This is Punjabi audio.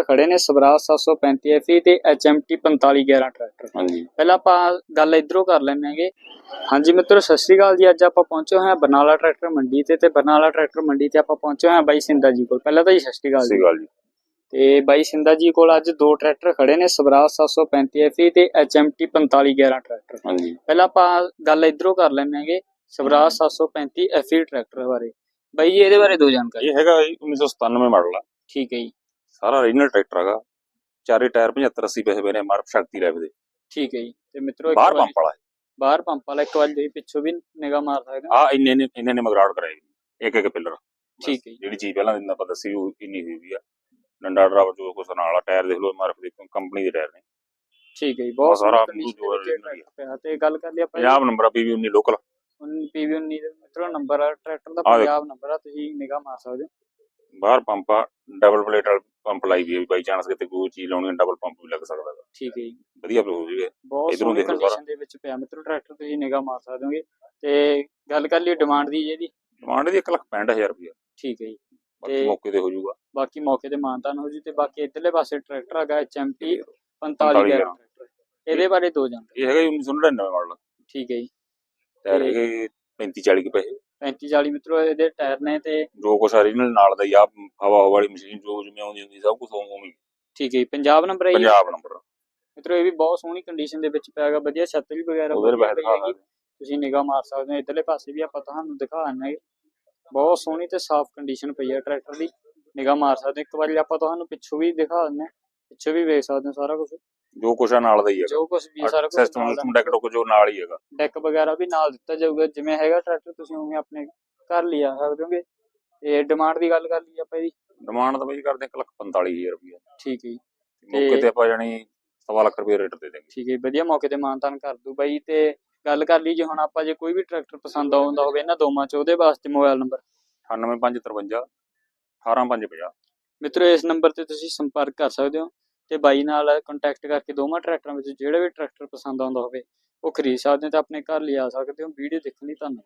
ਟਰੈਕਟਰ ਖੜੇ ਨੇ ਸਵਰਾਜ 735 FE ਤੇ HMT 4511 ਟਰੈਕਟਰ। ਹਾਂਜੀ। ਪਹਿਲਾਂ ਆਪਾਂ ਗੱਲ ਇਧਰੋਂ ਕਰ ਲੈਂਦੇ ਹਾਂਗੇ। ਹਾਂਜੀ ਮਿੱਤਰੋ ਸਤਿ ਸ਼੍ਰੀ ਅਕਾਲ ਜੀ। ਅੱਜ ਆਪਾਂ ਪਹੁੰਚੇ ਹੋਏ ਹਾਂ ਬਰਨਾਲਾ ਟਰੈਕਟਰ ਮੰਡੀ ਤੇ ਤੇ ਬਰਨਾਲਾ ਟਰੈਕਟਰ ਮੰਡੀ ਤੇ ਆਪਾਂ ਪਹੁੰਚੇ ਹੋਏ ਹਾਂ ਬਾਈ ਸਿੰਦਾ ਜੀ ਕੋਲ। ਪਹਿਲਾਂ ਤਾਂ ਜੀ ਸਤਿ ਸ਼੍ਰੀ ਅਕਾਲ ਜੀ। ਤੇ ਬਾਈ ਸਿੰਦਾ ਜੀ ਕੋਲ ਅੱਜ ਦੋ ਟਰੈਕਟਰ ਖੜੇ ਨੇ ਸਵਰਾਜ 735 FE ਤੇ HMT 4511 ਟਰੈਕਟਰ। ਹਾਂਜੀ। ਪਹਿਲਾਂ ਆਪਾਂ ਗੱਲ ਇਧਰੋਂ ਕਰ ਲੈਂਦੇ ਹਾਂਗੇ ਸਵਰਾਜ 735 FE ਟਰੈਕਟਰ ਬਾਰੇ। ਬਾਈ ਜੀ ਇਹਦੇ ਬਾਰੇ ਦੋ ਜਾਣਕਾਰੀ ਇਹ ਹੈਗਾ ਜੀ 1997 ਮਾਡਲ ਆ। ਠੀਕ ਹੈ ਜੀ। ਸਾਰਾ ਓਰੀਜਨਲ ਟਰੈਕਟਰ ਹੈਗਾ। ਚਾਰੇ ਟਾਇਰ 75 80 ਪੈਸੇ ਪਏ ਨੇ ਮਾਰਪ ਸ਼ਕਤੀ ਲੈਵ ਦੇ। ਠੀਕ ਹੈ ਜੀ। ਤੇ ਮਿੱਤਰੋ ਬਾਹਰ ਪੰਪ ਵਾਲਾ ਬਾਹਰ ਪੰਪ ਵਾਲਾ ਇੱਕ ਵਾਰ ਤੁਸੀਂ ਪਿੱਛੋਂ ਵੀ ਨਿਗਾਹ ਮਾਰ ਸਕਦੇ ਆ ਇੰਨੇ ਨੇ ਇੰਨੇ ਨੇ ਮਗਰਾੜ ਕਰਾਏ। ਇੱਕ ਇੱਕ ਪਿੱਲਰ ਠੀਕ ਹੈ ਜਿਹੜੀ ਚੀਜ਼ ਪਹਿਲਾਂ ਦਿੰਦਾ ਆਪਾਂ ਦੱਸੀ ਉਹ ਇੰਨੀ ਹੋਈ ਵੀ ਆ। ਡੰਡਾ ਡਰਾਵਰ ਜੋ ਕੁਛ ਨਾਲ ਆ ਟਾਇਰ ਦੇਖ ਲਓ ਮਾਰਪ ਦੇ ਕੰਪਨੀ ਦੇ ਟਾਇਰ ਨੇ। ਠੀਕ ਹੈ ਜੀ ਬਹੁਤ ਸਾਰਾ ਤੇ ਗੱਲ ਕਰ ਲਈ ਆਪਾਂ ਪੰਜਾਬ ਨੰਬਰ ਆ ਪੀਵੀ 19 ਲੋਕਲ ਪੀਵੀ 19 ਦੇ ਮਿੱਤਰੋ ਨੰਬਰ ਆ ਟਰੈਕਟਰ ਦਾ। ਪੰਜਾਬ ਨੰਬਰ ਆ ਤੁਸੀਂ ਨਿਗਾਹ ਮਾਰ ਸਕਦੇ ਹੋ। ਬਾਹਰ ਪੰਪ ਡਬਲ ਪਲੇਟ ਵਾਲਾ ਪੰਪ ਲਾਈ ਵੀ ਬਾਈ ਚਾਂਸ ਕਿਤੇ ਕੋਈ ਚੀਜ਼ ਲਾਉਣੀ ਡਬਲ ਪੰਪ ਵੀ ਲੱਗ ਸਕਦਾ ਗਾ। ਠੀਕ ਹੈ ਜੀ। ਵਧੀਆ ਹੋ। ਜੂਗੇ ਬਹੁਤ ਇੱਧਰੋਂ ਦੇਖ ਲਓ ਦੇ ਵਿੱਚ ਪਿਆ। ਮਿੱਤਰੋ ਟਰੈਕਟਰ ਤੁਸੀਂ ਨਿਗਾਹ ਮਾਰ ਸਕਦੇ ਹੋਗੇ। ਤੇ ਗੱਲ ਕਰ ਲਈ ਡਿਮਾਂਡ ਦੀ ਜਿਹਦੀ ਡਿਮਾਂਡ ਦੀ 165000 ਰੁਪਏ ਠੀਕ ਹੈ ਜੀ। ਬਾਕੀ ਮੌਕੇ ਤੇ ਹੋ ਜਾਊਗਾ। ਬਾਕੀ ਮੌਕੇ ਤੇ ਮਾਨਤਾਨ ਹੋ ਜੀ ਤੇ ਬਾਕੀ ਇਧਰਲੇ ਪਾਸੇ ਟਰੈਕਟਰ ਹੈਗਾ HMT 45 45 ਟਰੈਕਟਰ ਇਹਦੇ ਬਾਰੇ ਦੋ ਜਾਣਕਾਰੀ ਇਹ ਹੈਗਾ ਜੀ 1999 ਮਾਡਲ। ਠੀਕ ਹੈ ਜੀ। ਤੇ- ਹੈਗੇ 35 40 ਕੁ ਪੈਸੇ। 35 40 ਮਿੱਤਰੋ ਇਹਦੇ ਟਾਇਰ ਨੇ ਤੇ ਜੋ ਕੁਛ ਓਰੀਜਨਲ ਨਾਲ ਦਾ ਹੀ ਆ ਹਵਾ ਹਵਾ ਵਾਲੀ ਮਸ਼ੀਨ ਜੋ ਜਿਵੇਂ ਆਉਂਦੀ ਹੁੰਦੀ ਸਭ ਕੁਝ ਉਵੇਂ ਹੀ। ਠੀਕ ਹੈ ਜੀ ਪੰਜਾਬ ਨੰਬਰ ਹੈ ਜੀ। ਪੰਜਾਬ ਨੰਬਰ ਮਿੱਤਰੋ ਇਹ ਵੀ ਬਹੁਤ ਸੋਹਣੀ ਕੰਡੀਸ਼ਨ ਦੇ ਵਿੱਚ ਪਿਆ ਹੈਗਾ ਵਧੀਆ ਛਤਰੀ ਵਗੈਰਾ ਉਹਦੇ ਵਧੀਆ ਪਈ ਹੈਗੀ। ਤੁਸੀਂ ਨਿਗਾਹ ਮਾਰ ਸਕਦੇ ਹੋ ਇਧਰਲੇ ਪਾਸੇ ਵੀ ਆਪਾਂ ਤੁਹਾਨੂੰ ਦਿਖਾ ਦਿੰਦੇ ਬਹੁਤ ਸੋਹਣੀ ਤੇ ਸਾਫ਼ ਕੰਡੀਸ਼ਨ ਪਈ ਹੈ ਟਰੈਕਟਰ ਦੀ। ਨਿਗਾਹ ਮਾਰ ਸਕਦੇ ਹੋ। ਇੱਕ ਵਾਰੀ ਆਪਾਂ ਤੁਹਾਨੂੰ ਪਿੱਛੋਂ ਵੀ ਦਿਖਾ ਦਿੰਦੇ ਹਾਂ। ਪਿੱਛੋਂ ਵੀ ਵੇਖ ਸਕਦੇ ਹੋ ਸਾਰਾ ਕੁਝ ਜੋ ਕੁਛ ਆ ਨਾਲ ਦਾ ਹੀ ਹੈਗਾ। ਜੋ ਕੁਝ ਵੀ ਸਾਰਾ ਕੁਝ ਸਿਸਟਮ ਹੁਕਮ ਡੈਕ ਡੁੱਕ ਜੋ ਨਾਲ ਹੀ ਹੈਗਾ। ਡੈਕ ਵਗੈਰਾ ਵੀ ਨਾਲ ਦਿੱਤਾ ਜਾਊਗਾ ਜਿਵੇਂ ਹੈਗਾ ਟਰੈਕਟਰ ਤੁਸੀਂ ਉਵੇਂ ਆਪਣੇ ਘਰ ਲਿਆ ਸਕਦੇ ਹੋਗੇ। ਤੇ ਡਿਮਾਂਡ ਦੀ ਗੱਲ ਕਰ ਲਈ ਆਪਾਂ ਇਹਦੀ। ਡਿਮਾਂਡ ਤਾਂ ਬਈ ਕਰਦੇ 1 ਲੱਖ 45000 ਰੁਪਏ ਠੀਕ ਹੈ ਜੀ, ਮੌਕੇ ਤੇ ਆਪਾਂ ਜਾਨੀ ਸਵਾ ਲੱਖ ਰੁਪਏ ਰੇਟ ਦੇ ਦੇਂਗੇ ਠੀਕ ਹੈ ਵਧੀਆ ਮੌਕੇ ਤੇ ਮਾਨਤਾਨ ਕਰ ਦੂ ਬਾਈ। ਤੇ ਗੱਲ ਕਰ ਲਈ ਜੇ ਹੁਣ ਆਪਾਂ ਜੇ ਕੋਈ ਵੀ ਟਰੈਕਟਰ ਪਸੰਦ ਆਉਂਦਾ ਹੋਵੇ ਇਹਨਾਂ ਦੋਵਾਂ ਚ ਉਹਦੇ ਵਾਸਤੇ ਮੋਬਾਈਲ ਨੰਬਰ 98553 18550 ਮਿੱਤਰੋ ਇਸ ਨੰਬਰ ਤੇ ਤੁਸੀਂ ਸੰਪਰਕ ਕਰ ਸਕਦੇ ਹੋ। ਤੇ ਬਾਈ ਨਾਲ ਕੰਟੈਕਟ ਕਰਕੇ ਦੋਵਾਂ ਟਰੈਕਟਰਾਂ ਵਿੱਚ ਜਿਹੜਾ ਵੀ ਟਰੈਕਟਰ ਪਸੰਦ ਆਉਂਦਾ ਹੋਵੇ, ਉਹ ਖਰੀਦ ਸਕਦੇ ਹੋ ਤੇ ਆਪਣੇ ਘਰ ਲਿਆ ਸਕਦੇ ਹੋ। ਵੀਡੀਓ ਦੇਖਣ ਲਈ ਧੰਨਵਾਦ।